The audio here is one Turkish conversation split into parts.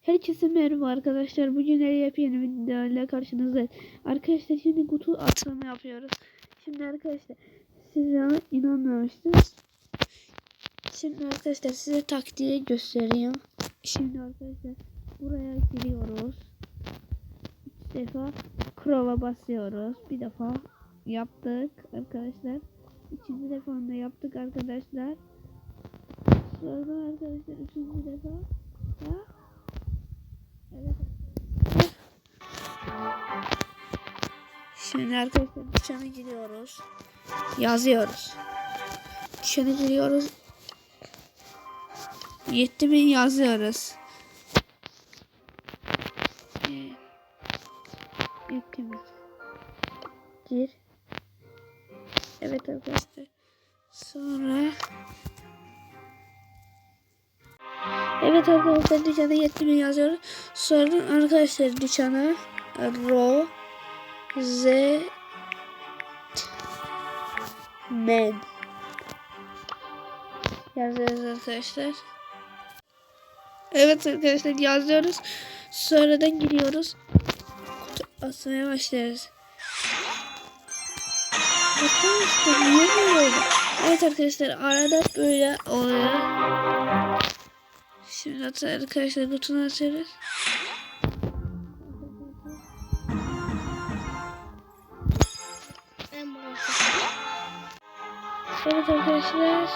Herkese merhaba arkadaşlar. Bugün el yepyeni bir videoyla karşınızdayız. Arkadaşlar şimdi kutu açılımı yapıyoruz. Şimdi arkadaşlar size inanmamıştım. Şimdi arkadaşlar size taktiği göstereyim. Şimdi arkadaşlar buraya giriyoruz. Üç defa Crow'a basıyoruz. Bir defa yaptık arkadaşlar. İkinci defa da yaptık arkadaşlar. Sonra arkadaşlar üçüncü defa Şimdi arkadaşlar dışarı giriyoruz. Yazıyoruz. Dışarı giriyoruz. Yetti yazıyoruz. Yetti bin. Gir. Evet arkadaşlar. Sonra Evet arkadaşlar dükkana yetkimi yazıyoruz. Sonra arkadaşlar dükkana Ro Z Men yazıyoruz arkadaşlar. Evet arkadaşlar yazıyoruz. Sonradan giriyoruz. Kutu asmaya başlarız. Evet arkadaşlar arada böyle oluyor. Şimdi arkadaşlar kutunu açıyoruz. Evet arkadaşlar.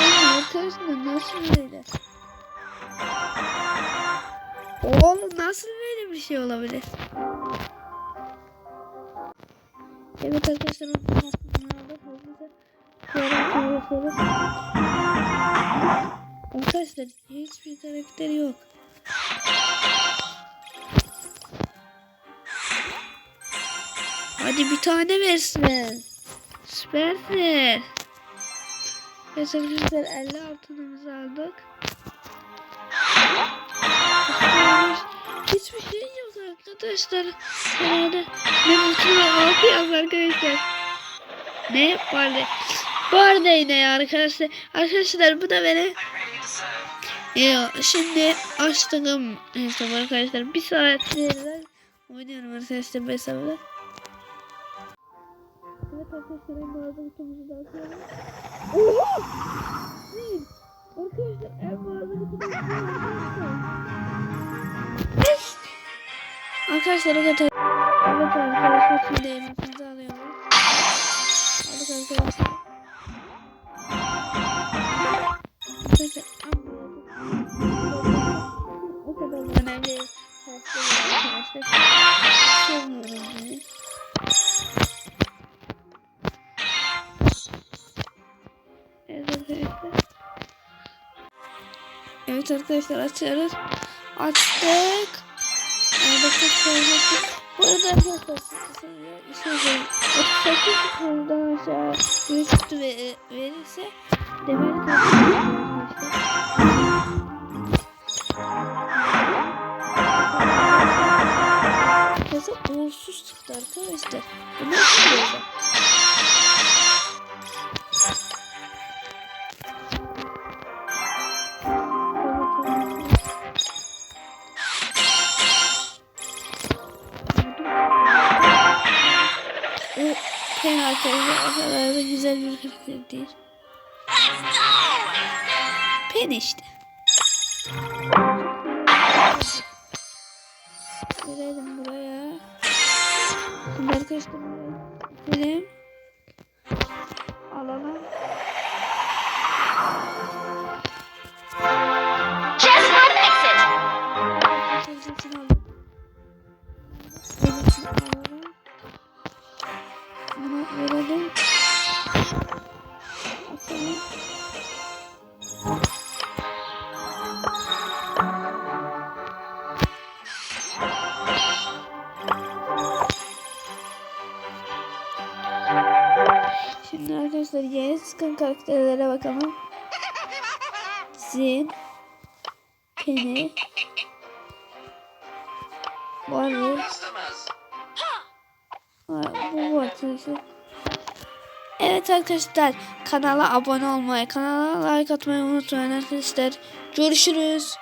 Oğlum arkadaşlar nasıl böyle? Oğlum nasıl böyle bir şey olabilir? Evet arkadaşlar. Arkadaşlar hiçbir karakter yok. Hadi bir tane versin. Süpersin. Arkadaşlar 50 altınımızı aldık. Hiçbir şey yok arkadaşlar. Herhalde ne mutlu yaz arkadaşlar. Ne vardı? Bu arada yine ya arkadaşlar. Arkadaşlar bu da benim ya şimdi açtığım hesap arkadaşlar. Bir saattir oynuyorum arkadaşlar hesabı. Evet arkadaşlar en bazı kutumuzu da atıyorum. Oha! Değil. Arkadaşlar en bazı kutumuzu da atıyorum. Arkadaşlar o kadar. Evet arkadaşlar şimdi elimizi alıyorum. Aldık arkadaşlar. Arkadaşlar o kadar önemli arkadaşlar. Sevmiyorum Evet arkadaşlar açıyoruz. Açtık. Bakın Bu arada arkadaşlar şey diyeyim. 38 kurdan aşağı bir üstü ve- verirse demir Hesap uğursuz çıktı arkadaşlar. Pen arkadaşlar o kadar da güzel bir karakter değil. Pen işte. Gelelim buraya. Şimdi arkadaşlar gidelim. Alalım. Arkadaşlar yeni çıkan karakterlere bakalım. Zin, Penny. Ha, bu var. Evet arkadaşlar kanala abone olmayı, kanala like atmayı unutmayın arkadaşlar. Görüşürüz.